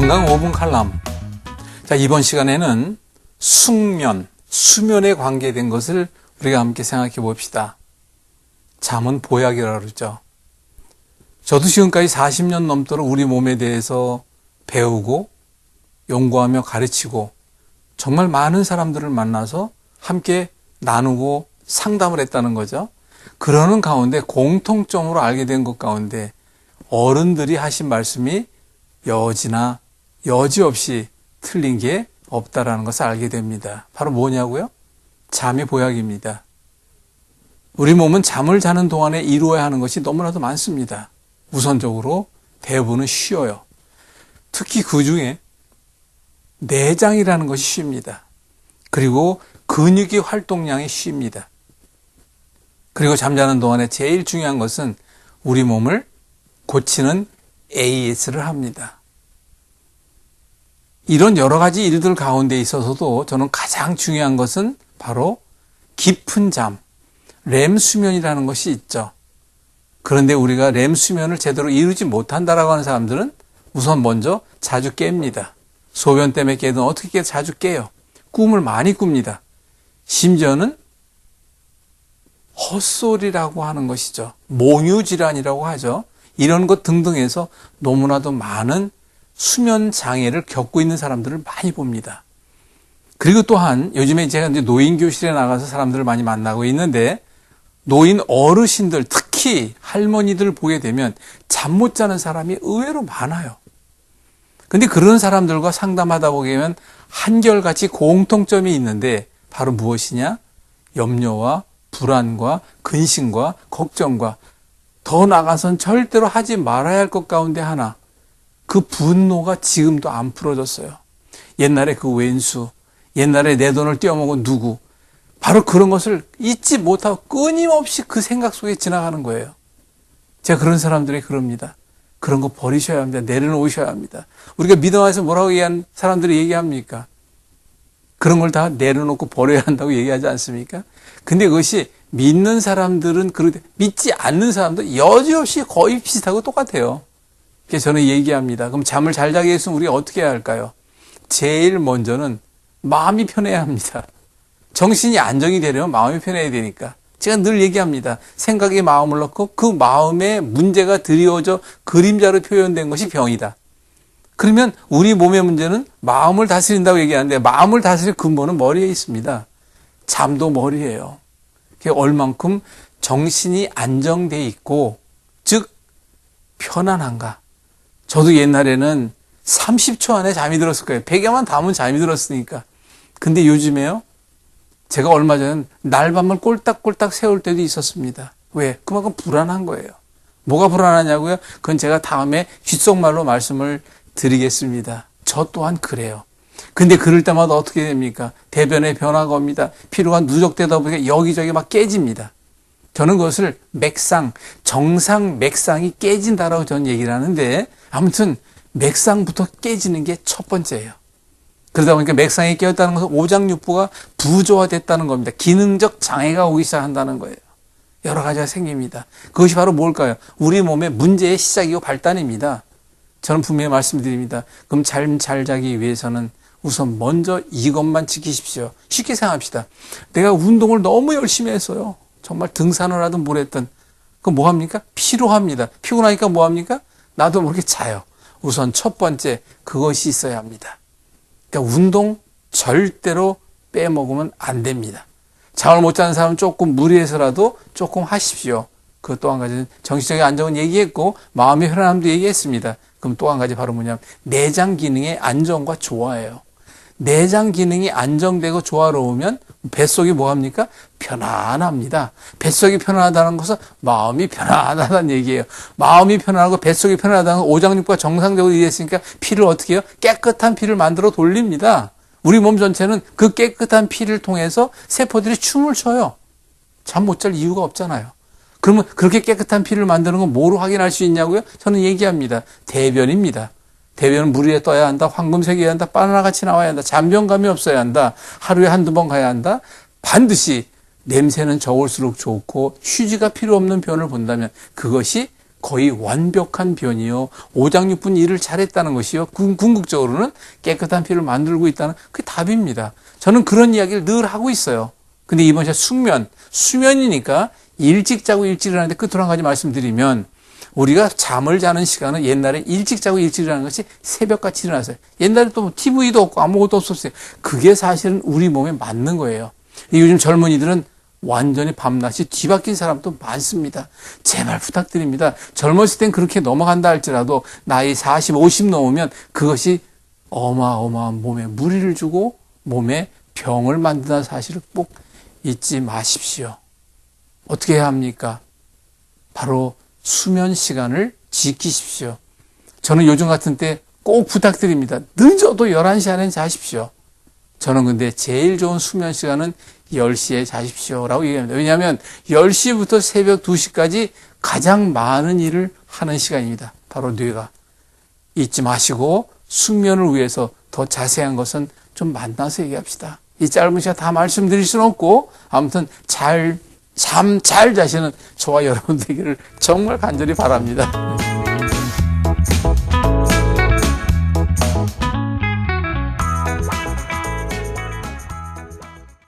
건강 5분 칼럼. 자, 이번 시간에는 숙면, 수면에 관계된 것을 우리가 함께 생각해 봅시다. 잠은 보약이라고 그러죠. 저도 지금까지 40년 넘도록 우리 몸에 대해서 배우고 연구하며 가르치고 정말 많은 사람들을 만나서 함께 나누고 상담을 했다는 거죠. 그러는 가운데 공통점으로 알게 된 것 가운데 어른들이 하신 말씀이 여지나 여지없이 틀린 게 없다라는 것을 알게 됩니다. 바로 뭐냐고요? 잠이 보약입니다. 우리 몸은 잠을 자는 동안에 이루어야 하는 것이 너무나도 많습니다. 우선적으로 대부분은 쉬어요. 특히 그 중에 내장이라는 것이 쉽니다. 그리고 근육의 활동량이 쉽니다. 그리고 잠자는 동안에 제일 중요한 것은 우리 몸을 고치는 AS를 합니다. 이런 여러 가지 일들 가운데 있어서도 저는 가장 중요한 것은 바로 깊은 잠, 렘 수면이라는 것이 있죠. 그런데 우리가 렘 수면을 제대로 이루지 못한다라고 하는 사람들은 우선 먼저 자주 깹니다. 소변 때문에 깨든 어떻게 깨 자주 깨요. 꿈을 많이 꿉니다. 심지어는 헛소리라고 하는 것이죠. 몽유질환이라고 하죠. 이런 것 등등 해서 너무나도 많은 수면 장애를 겪고 있는 사람들을 많이 봅니다. 그리고 또한 요즘에 제가 이제 노인 교실에 나가서 사람들을 많이 만나고 있는데 노인 어르신들 특히 할머니들 보게 되면 잠 못 자는 사람이 의외로 많아요. 근데 그런 사람들과 상담하다 보면 한결같이 공통점이 있는데 바로 무엇이냐? 염려와 불안과 근심과 걱정과 더 나가선 절대로 하지 말아야 할 것 가운데 하나. 그 분노가 지금도 안 풀어졌어요. 옛날에 그 왼수, 옛날에 내 돈을 떼어먹은 누구. 바로 그런 것을 잊지 못하고 끊임없이 그 생각 속에 지나가는 거예요. 제가 그런 사람들이 그럽니다. 그런 거 버리셔야 합니다. 내려놓으셔야 합니다. 우리가 믿음 안에서 뭐라고 얘기한 사람들이 얘기합니까? 그런 걸 다 내려놓고 버려야 한다고 얘기하지 않습니까? 근데 그것이 믿는 사람들은 그러되 믿지 않는 사람도 여지없이 거의 비슷하고 똑같아요. 그래서 저는 얘기합니다. 그럼 잠을 잘 자기 위해서 우리가 어떻게 해야 할까요? 제일 먼저는 마음이 편해야 합니다. 정신이 안정이 되려면 마음이 편해야 되니까. 제가 늘 얘기합니다. 생각에 마음을 넣고 그 마음에 문제가 드리워져 그림자로 표현된 것이 병이다. 그러면 우리 몸의 문제는 마음을 다스린다고 얘기하는데 마음을 다스릴 근본은 머리에 있습니다. 잠도 머리예요. 얼만큼 정신이 안정돼 있고 즉 편안한가. 저도 옛날에는 30초 안에 잠이 들었을 거예요. 베개만 담으면 잠이 들었으니까. 근데 요즘에요. 제가 얼마 전에 날밤을 꼴딱꼴딱 세울 때도 있었습니다. 왜? 그만큼 불안한 거예요. 뭐가 불안하냐고요? 그건 제가 다음에 귓속말로 말씀을 드리겠습니다. 저 또한 그래요. 근데 그럴 때마다 어떻게 됩니까? 대변에 변화가 옵니다. 피로가 누적되다 보니까 여기저기 막 깨집니다. 저는 그것을 맥상, 정상 맥상이 깨진다라고 저는 얘기를 하는데 아무튼 맥상부터 깨지는 게 첫 번째예요. 그러다 보니까 맥상이 깨었다는 것은 오장육부가 부조화됐다는 겁니다. 기능적 장애가 오기 시작한다는 거예요. 여러 가지가 생깁니다. 그것이 바로 뭘까요? 우리 몸의 문제의 시작이고 발단입니다. 저는 분명히 말씀드립니다. 그럼 잘, 잘 자기 위해서는 우선 먼저 이것만 지키십시오. 쉽게 생각합시다. 내가 운동을 너무 열심히 했어요. 정말 등산을 하든 뭘 했든. 그럼 뭐 합니까? 피로합니다. 피곤하니까 뭐 합니까? 나도 모르게 자요. 우선 첫 번째, 그것이 있어야 합니다. 그러니까 운동 절대로 빼먹으면 안 됩니다. 잠을 못 자는 사람은 조금 무리해서라도 조금 하십시오. 그 또 한 가지는 정신적인 안정은 얘기했고 마음의 편안함도 얘기했습니다. 그럼 또 한 가지 바로 뭐냐면 내장 기능의 안정과 조화예요. 내장 기능이 안정되고 조화로우면 뱃속이 뭐합니까? 편안합니다. 뱃속이 편안하다는 것은 마음이 편안하다는 얘기예요. 마음이 편안하고 뱃속이 편안하다는 오장육부가 정상적으로 이해했으니까 피를 어떻게 해요? 깨끗한 피를 만들어 돌립니다. 우리 몸 전체는 그 깨끗한 피를 통해서 세포들이 춤을 춰요. 잠 못 잘 이유가 없잖아요. 그러면 그렇게 깨끗한 피를 만드는 건 뭐로 확인할 수 있냐고요? 저는 얘기합니다. 대변입니다. 대변은 물 위에 떠야 한다. 황금색이어야 한다. 바나나 같이 나와야 한다. 잔병감이 없어야 한다. 하루에 한두 번 가야 한다. 반드시 냄새는 적을수록 좋고 휴지가 필요 없는 변을 본다면 그것이 거의 완벽한 변이요. 오장육분 일을 잘했다는 것이요. 궁- 궁극적으로는 깨끗한 피를 만들고 있다는 그게 답입니다. 저는 그런 이야기를 늘 하고 있어요. 근데 이번 시간 숙면, 수면이니까 일찍 자고 일찍 일어나는데 끝으로 한 가지 말씀드리면 우리가 잠을 자는 시간은 옛날에 일찍 자고 일찍 일어나는 것이 새벽같이 일어나서요. 옛날에 또 TV도 없고 아무것도 없었어요. 그게 사실은 우리 몸에 맞는 거예요. 요즘 젊은이들은 완전히 밤낮이 뒤바뀐 사람도 많습니다. 제발 부탁드립니다. 젊었을 땐 그렇게 넘어간다 할지라도 나이 40, 50 넘으면 그것이 어마어마한 몸에 무리를 주고 몸에 병을 만든다는 사실을 꼭 잊지 마십시오. 어떻게 해야 합니까? 바로 수면 시간을 지키십시오. 저는 요즘 같은 때 꼭 부탁드립니다. 늦어도 11시 안에 자십시오. 저는 근데 제일 좋은 수면 시간은 10시에 자십시오. 라고 얘기합니다. 왜냐하면 10시부터 새벽 2시까지 가장 많은 일을 하는 시간입니다. 바로 뇌가. 잊지 마시고 숙면을 위해서 더 자세한 것은 좀 만나서 얘기합시다. 이 짧은 시간 다 말씀드릴 수는 없고 아무튼 잘, 참 잘 자시는 저와 여러분 되기를 정말 간절히 바랍니다.